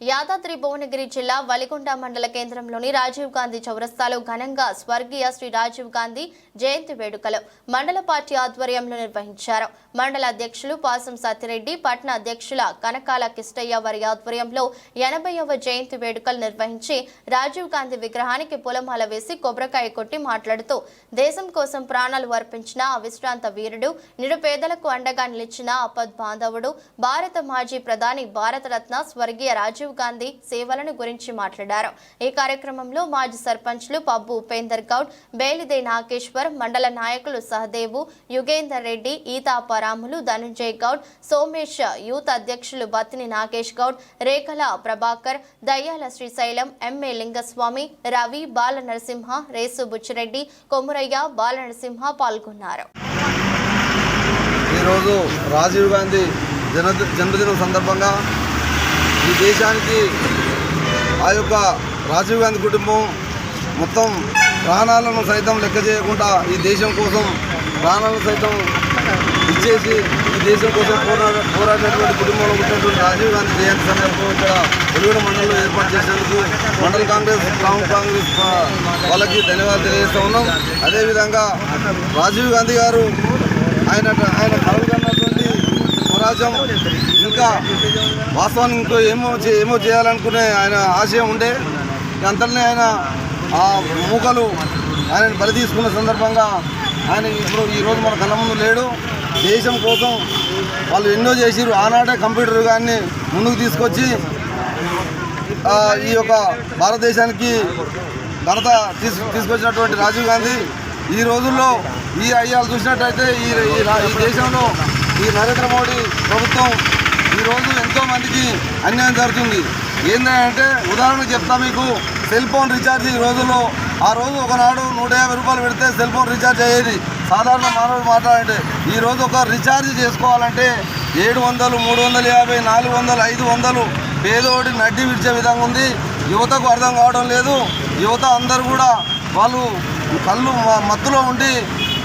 Yadadri Bhuvanagiri జిల్లా వలిగొండ మండల కేంద్రంలోని రాజీవ్ గాంధీ చౌరస్తాలో ఘనంగా స్వర్గీయ శ్రీ రాజీవ్ గాంధీ జయంతి వేడుకలు మండల పార్టీ ఆధ్వర్యంలో నిర్వహించారు. మండల అధ్యక్షులు పాసం సత్యరెడ్డి పట్న అధ్యక్షుల కనకాల కిష్టయ్య వారి ఆధ్వర్యంలో ఎనభైవ జయంతి వేడుకలు నిర్వహించి రాజీవ్ గాంధీ విగ్రహానికి పూలమాల వేసి కొబ్బరికాయ కొట్టి మాట్లాడుతూ దేశం కోసం ప్రాణాలు అర్పించిన అవిశ్రాంత వీరుడు నిరుపేదలకు అండగా నిలిచిన అపద్ బాంధవుడు భారత మాజీ ప్రధాని భారతరత్న స్వర్గీయ రాజీవ్ గాంధీ సేవలను గురించి మాట్లాడారు. ఈ కార్యక్రమంలో మాజీ సర్పంచ్లు పబ్బు ఉపేందర్ గౌడ్ బేలిదే నాగేశ్వర్ మండల నాయకులు సహదేవు యుగేందర్ రెడ్డి ఈతాపరాములు ధనుంజయ్ గౌడ్ సోమేష్ యూత్ అధ్యక్షులు బత్తిని నాగేష్ గౌడ్ రేఖల ప్రభాకర్ దయ్యాల శ్రీశైలం ఎంఏ లింగస్వామి రవి బాల నరసింహ రేసు బుచ్చిరెడ్డి కొమురయ్య బాల నరసింహ పాల్గొన్నారు. ఈరోజు రాజీవ్ గాంధీ జన జన్మదినం సందర్భంగా ఈ దేశానికి ఆ యొక్క రాజీవ్ గాంధీ కుటుంబం మొత్తం ప్రాణాలను సైతం లెక్క చేయకుండా ఈ దేశం కోసం ప్రాణాలను సైతం ఇచ్చేసి ఈ దేశం కోసం పోరాడ పోరాడినటువంటి కుటుంబంలో ఉన్నటువంటి రాజీవ్ గాంధీ జయంతి సందర్భంగా ఇక్కడ వెలుగుడ మండలంలో ఏర్పాటు చేసినందుకు మండల కాంగ్రెస్ గ్రామ కాంగ్రెస్ వాళ్ళకి ధన్యవాదాలు తెలియజేస్తూ ఉన్నాం. అదేవిధంగా రాజీవ్ గాంధీ గారు ఆయన ఆయన కలలు కన్నటువంటి ఇంకా వాస్తవానికి ఇంకో ఏమో చే- ఏమో చేయాలనుకునే ఆయన ఆశయం ఉండే. అంతలోనే ఆయన ఆ మూకలు ఆయన బలి తీసుకున్న సందర్భంగా ఆయన ఇప్పుడు ఈరోజు మన కళ్ళ ముందు లేడు. దేశం కోసం వాళ్ళు ఎన్నో చేసిరు ఆనాడే కంప్యూటర్ కానీ ముందుకు తీసుకొచ్చి ఈ యొక్క భారతదేశానికి ఘనత తీసు తీసుకొచ్చినటువంటి రాజీవ్ గాంధీ ఈ రోజుల్లో ఈ అయ్యాలు చూసినట్టయితే ఈ ఈ దేశంలో ఈ నరేంద్ర మోడీ ప్రభుత్వం ఈరోజు ఎంతో మందికి అన్యాయం జరుగుతుంది. ఏంటంటే ఉదాహరణకు చెప్తా మీకు. సెల్ ఫోన్ రీఛార్జ్ ఈ రోజుల్లో ఆ రోజు ఒకనాడు నూట యాభై రూపాయలు పెడితే సెల్ ఫోన్ రీఛార్జ్ అయ్యేది. సాధారణ మానవుడు మాట్లాడంటే ఈ రోజు ఒక రీఛార్జ్ చేసుకోవాలంటే ఏడు వందలు మూడు వందల యాభై నాలుగు వందలు ఐదు వందలు పేదోడి నడ్డి విడిచే విధంగా ఉంది. యువతకు అర్థం కావడం లేదు. యువత అందరూ కూడా వాళ్ళు కళ్ళు మత్తులో ఉండి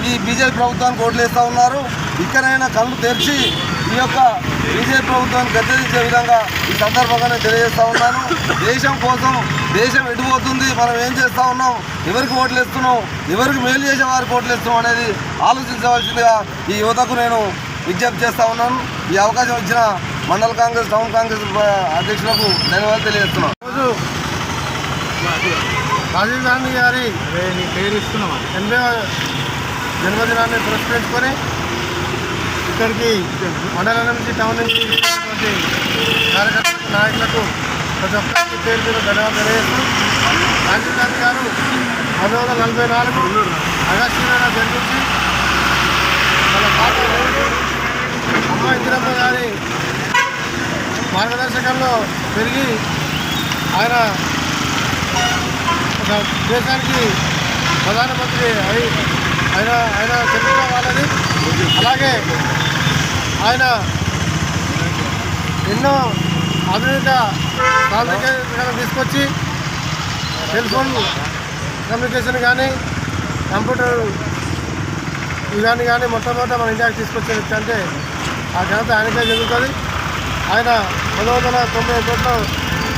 ఈ బీజేపీ ప్రభుత్వానికి ఓట్లు వేస్తూ ఉన్నారు. ఇక్కడైనా కళ్ళు తెరిచి ఈ యొక్క బీజేపీ ప్రభుత్వాన్ని గద్దెదించే విధంగా ఈ సందర్భంగా నేను తెలియజేస్తా ఉన్నాను. దేశం కోసం దేశం ఎడిపోతుంది మనం ఏం చేస్తా ఉన్నాం ఎవరికి ఓట్లు వేస్తున్నాం ఎవరికి మేలు చేసే వారికి ఓట్లు వేస్తున్నాం అనేది ఆలోచించవలసిందిగా ఈ యువతకు నేను విజ్ఞప్తి చేస్తా ఉన్నాను. ఈ అవకాశం ఇచ్చిన మండల కాంగ్రెస్ టౌన్ కాంగ్రెస్ అధ్యక్షులకు ధన్యవాదాలు తెలియజేస్తున్నాను. రోజు రాజీవ్ గాంధీ గారి ఎనభై జన్మదినాన్ని పురస్కరించుకొని ఇక్కడికి మండలం నుంచి టౌన్ నుంచి కార్యకర్తలకు నాయకులకు ప్రతి ఒక్కరికి పేరు పేరు ధన్యవాదాలు తెలియజేస్తూ రాజీవ్ గారు పంతొమ్మిది వందల నలభై నాలుగు ఆగస్టు నెల జన్మించి మన పాత ఊరు ఇందిరమ్మ గారి మార్గదర్శకంలో పెరిగి ఆయన ఒక దేశానికి ప్రధానమంత్రి అయి ఆయన ఆయన తెలుగు వాళ్ళది అలాగే ఆయన ఎన్నో ఆధునిక సాంకేతికతను తీసుకొచ్చి టెలిఫోన్ కమ్యూనికేషన్ కానీ కంప్యూటర్ ఇవన్నీ కానీ మొట్టమొదట మన ఇండియాకి తీసుకొచ్చే వ్యక్తి అంటే ఆ ఘనత ఆయనకే జరుగుతుంది. ఆయన పంతొమ్మిది వందల తొంభై ఒకటిలో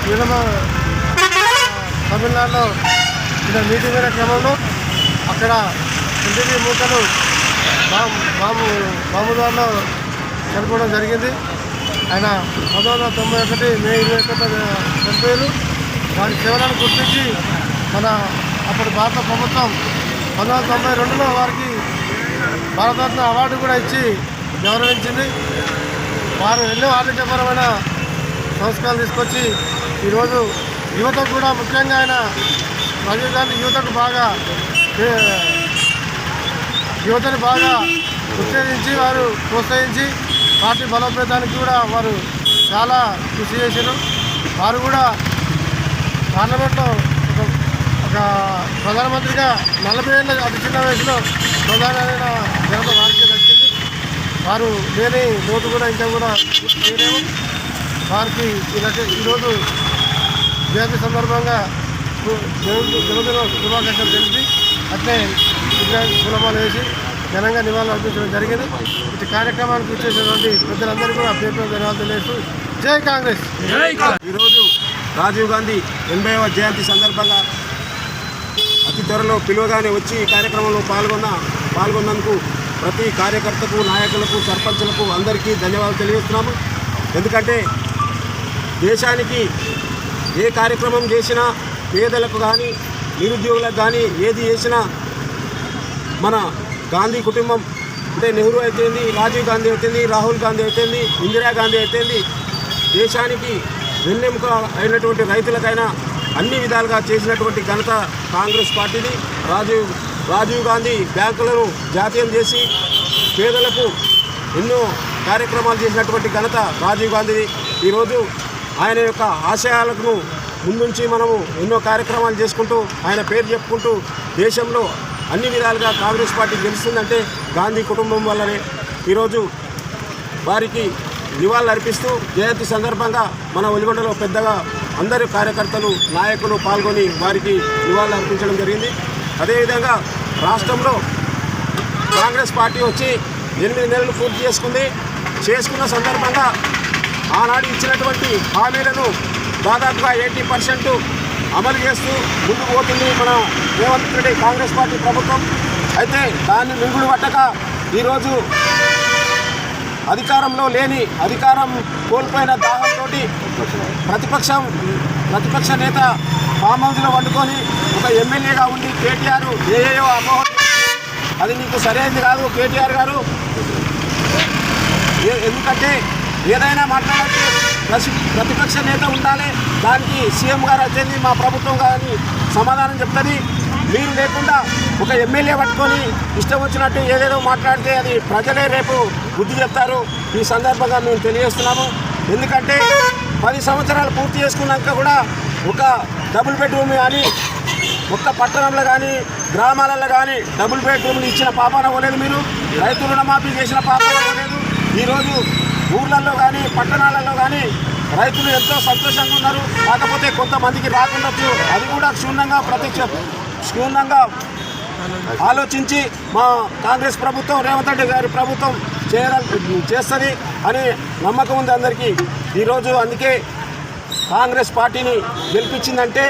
విరమ తమిళనాడులో ఇలా మీటింగ్ అయిన క్రమంలో అక్కడ ఇంటికి మూకలు మాము బాంబు ద్వారా చనిపోవడం జరిగింది. ఆయన పంతొమ్మిది వందల తొంభై ఒకటి మే ఇరవై ఒకటి చనిపోయారు. వారి సేవలను గుర్తించి మన అప్పటి భారత ప్రభుత్వం పంతొమ్మిది వందల తొంభై రెండులో వారికి భారతరత్న అవార్డు కూడా ఇచ్చి గౌరవించింది. వారు ఎన్నో ఆర్థికపరమైన సంస్కారాలు తీసుకొచ్చి ఈరోజు యువతకు కూడా ముఖ్యంగా ఆయన రాజీవ్ గాంధీ యువతకు బాగా యువతను బాగా ఉత్తేజించి వారు ప్రోత్సహించి పార్టీ బలోపేతానికి కూడా వారు చాలా కృషి చేశారు వారు కూడా పార్లమెంట్లో ఒక ఒక ప్రధానమంత్రిగా నలభై ఏళ్ళ అతి చిన్న వయసులో ప్రధానమైన జనత వారికి దక్కింది వారు లేని లోటు కూడా ఇంకా కూడా చేయలేము వారికి ఈ ఈరోజు జయంతి సందర్భంగా సు- జయంతి జన్మదిన శుభాకాంక్షలు తెలిసి అట్లే విగ్రహానికి కులమాలు వేసి ఘనంగా నివాళులు అర్పించడం జరిగింది. ఇటు కార్యక్రమానికి ఇచ్చేసినటువంటి పెద్దలందరూ కూడా పేరు ధన్యవాదాలు తెలియజేస్తూ జై కాంగ్రెస్. ఈరోజు రాజీవ్ గాంధీ ఎనభైవ జయంతి సందర్భంగా అతి త్వరలో పిలువగానే వచ్చి ఈ కార్యక్రమంలో పాల్గొన్న పాల్గొన్నందుకు ప్రతి కార్యకర్తకు నాయకులకు సర్పంచులకు అందరికీ ధన్యవాదాలు తెలియజేస్తున్నాము. ఎందుకంటే దేశానికి ఏ కార్యక్రమం చేసినా పేదలకు కానీ నిరుద్యోగులకు కానీ ఏది చేసినా మన గాంధీ కుటుంబం. అంటే నెహ్రూ అయితేంది రాజీవ్ గాంధీ అయితేంది రాహుల్ గాంధీ అయితేంది ఇందిరాగాంధీ అయితేంది దేశానికి వెన్నెముక అయినటువంటి రైతులకైనా అన్ని విధాలుగా చేసినటువంటి ఘనత కాంగ్రెస్ పార్టీది. రాజీవ్ రాజీవ్ గాంధీ బ్యాంకులను జాతీయం చేసి పేదలకు ఎన్నో కార్యక్రమాలు చేసినటువంటి ఘనత రాజీవ్ గాంధీ ఈరోజు ఆయన యొక్క ఆశయాలను ముందుంచి మనము ఎన్నో కార్యక్రమాలు చేసుకుంటూ ఆయన పేరు చెప్పుకుంటూ దేశంలో అన్ని విధాలుగా కాంగ్రెస్ పార్టీ గెలుస్తుందంటే గాంధీ కుటుంబం వల్లనే. ఈరోజు వారికి నివాళులు అర్పిస్తూ జయంతి సందర్భంగా మన ఒలిగొండలో పెద్దగా అందరు కార్యకర్తలు నాయకులు పాల్గొని వారికి నివాళులు అర్పించడం జరిగింది. అదేవిధంగా రాష్ట్రంలో కాంగ్రెస్ పార్టీ వచ్చి ఎనిమిది నెలలు పూర్తి చేసుకుంది. చేసుకున్న సందర్భంగా ఆనాడు ఇచ్చినటువంటి హామీలను దాదాపుగా ఎయిటీ పర్సెంట్ అమలు చేస్తూ ముందుకు పోతుంది మన రేవంత్ రెడ్డి కాంగ్రెస్ పార్టీ ప్రభుత్వం. అయితే దాన్ని మింగుడు పట్టక ఈరోజు అధికారంలో లేని అధికారం కోల్పోయిన దాహంతో ప్రతిపక్షం ప్రతిపక్ష నేత ఫామ్ హౌస్లో వండుకొని ఒక ఎమ్మెల్యేగా ఉండి కేటీఆర్ ఏఏయో అపోహ అది నీకు సరైనది కాదు కేటీఆర్ గారు. ఎందుకంటే ఏదైనా మాట్లాడితే ప్రసి- ప్రతిపక్ష నేత ఉండాలి. దానికి సీఎం గారు వచ్చింది మా ప్రభుత్వం కానీ సమాధానం చెప్తుంది. మీరు లేకుండా ఒక ఎమ్మెల్యే పట్టుకొని ఇష్టం వచ్చినట్టు ఏదేదో మాట్లాడితే అది ప్రజలే రేపు బుద్ధి చెప్తారు. ఈ సందర్భంగా మేము తెలియజేస్తున్నాము. ఎందుకంటే పది సంవత్సరాలు పూర్తి చేసుకున్నాక కూడా ఒక డబుల్ బెడ్రూమ్ కానీ ఒక్క పట్టణంలో కానీ గ్రామాలలో కానీ డబుల్ బెడ్రూమ్లు ఇచ్చిన పాపాన పోలేదు మీరు. రైతు రుణమాఫీ చేసిన పాపాన పోలేదు. ఈరోజు ఊర్లలో కానీ పట్టణాలలో కానీ రైతులు ఎంతో సంతోషంగా ఉన్నారు. కాకపోతే కొంతమందికి రాకుండా అది కూడా క్షుణ్ణంగా ప్రత్యక్ష క్షుణ్ణంగా ఆలోచించి మా కాంగ్రెస్ ప్రభుత్వం రేవంత్ రెడ్డి గారి ప్రభుత్వం చేయాల చేస్తుంది అనే నమ్మకం ఉంది అందరికీ. ఈరోజు అందుకే కాంగ్రెస్ పార్టీని గెలిపించిందంటే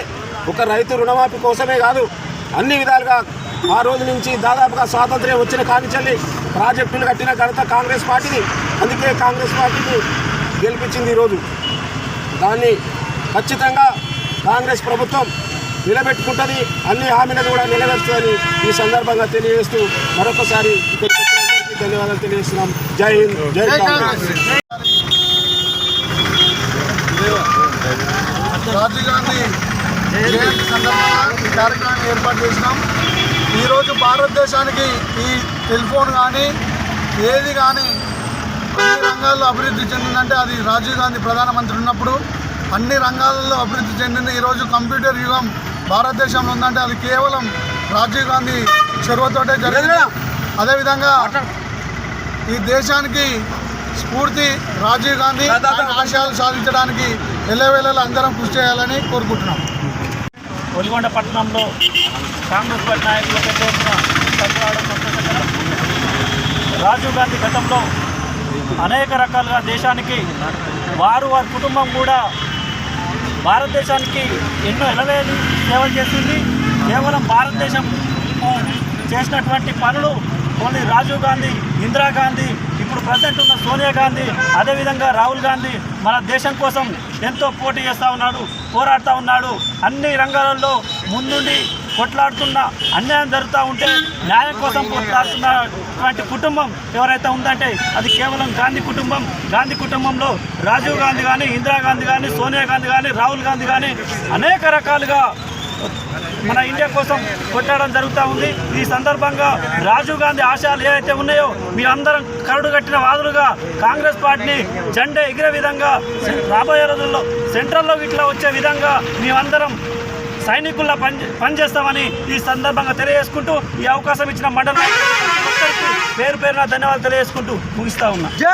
ఒక రైతు రుణమాఫీ కోసమే కాదు అన్ని విధాలుగా ఆ రోజు నుంచి దాదాపుగా స్వాతంత్ర్యం వచ్చిన కానిచల్లి ప్రాజెక్టులు కట్టిన ఘనత కాంగ్రెస్ పార్టీని అందుకే కాంగ్రెస్ పార్టీని గెలిపించింది ఈరోజు. దాన్ని ఖచ్చితంగా కాంగ్రెస్ ప్రభుత్వం నిలబెట్టుకుంటుంది. అన్ని హామీలను కూడా నిలబెడుతుందని ఈ సందర్భంగా తెలియజేస్తూ మరొకసారి ధన్యవాదాలు తెలియజేస్తున్నాం. జై హింద్ జై కాంగ్రెస్ కాంగ్రెస్. రాజీవ్ గాంధీ జయంతి సందర్భంగా ఈ కార్యక్రమాన్ని ఏర్పాటు చేసినాం. ఈరోజు భారతదేశానికి ఈ టెలిఫోన్ కానీ ఏది కానీ అన్ని రంగాల్లో అభివృద్ధి చెందిందంటే అది రాజీవ్ గాంధీ ప్రధానమంత్రి ఉన్నప్పుడు అన్ని రంగాలలో అభివృద్ధి చెందింది. ఈరోజు కంప్యూటర్ యుగం భారతదేశంలో ఉందంటే అది కేవలం రాజీవ్ గాంధీ చొరవతోటే జరిగింది. అదేవిధంగా ఈ దేశానికి స్ఫూర్తి రాజీవ్ గాంధీ ఆశయాలు సాధించడానికి ఎల్లవేళలా అందరం కృషి చేయాలని కోరుకుంటున్నాం. ఒలిగొండ పట్టణంలో కాంగ్రెస్ పార్టీ నాయకులు పెద్ద రాజీవ్ గాంధీ గతంలో అనేక రకాలుగా దేశానికి వారు వారి కుటుంబం కూడా భారతదేశానికి ఎన్నో ఎనలేని సేవలు చేసింది. కేవలం భారతదేశం చేసినటువంటి పనులు కొన్ని రాజీవ్ గాంధీ ఇందిరాగాంధీ ఇప్పుడు ప్రజెంట్ ఉన్న సోనియా గాంధీ అదేవిధంగా రాహుల్ గాంధీ మన దేశం కోసం ఎంతో పోటీ చేస్తూ ఉన్నాడు పోరాడుతూ ఉన్నాడు. అన్ని రంగాలలో ముందుండి కొట్లాడుతున్న అన్యాయం జరుగుతూ ఉంటే న్యాయం కోసం కొట్లాడుతున్నటువంటి కుటుంబం ఎవరైతే ఉందంటే అది కేవలం గాంధీ కుటుంబం. గాంధీ కుటుంబంలో రాజీవ్ గాంధీ కానీ ఇందిరాగాంధీ కానీ సోనియా గాంధీ కానీ రాహుల్ గాంధీ కానీ అనేక రకాలుగా మన ఇండియా కోసం కొట్టడం జరుగుతూ ఉంది. ఈ సందర్భంగా రాజీవ్ గాంధీ ఆశయాలు ఏవైతే ఉన్నాయో మీ అందరం కరుడు కట్టిన వాదులుగా కాంగ్రెస్ పార్టీని జెండా ఎగిరే విధంగా రాబోయే రోజుల్లో సెంట్రల్లో ఇట్లా వచ్చే విధంగా మేమందరం సైనికుల్లా పని పనిచేస్తామని ఈ సందర్భంగా తెలియజేసుకుంటూ ఈ అవకాశం ఇచ్చిన మండల ప్రతి ఒక్కరికి పేరు పేరున ధన్యవాదాలు తెలియజేసుకుంటూ ముగిస్తా ఉన్నా.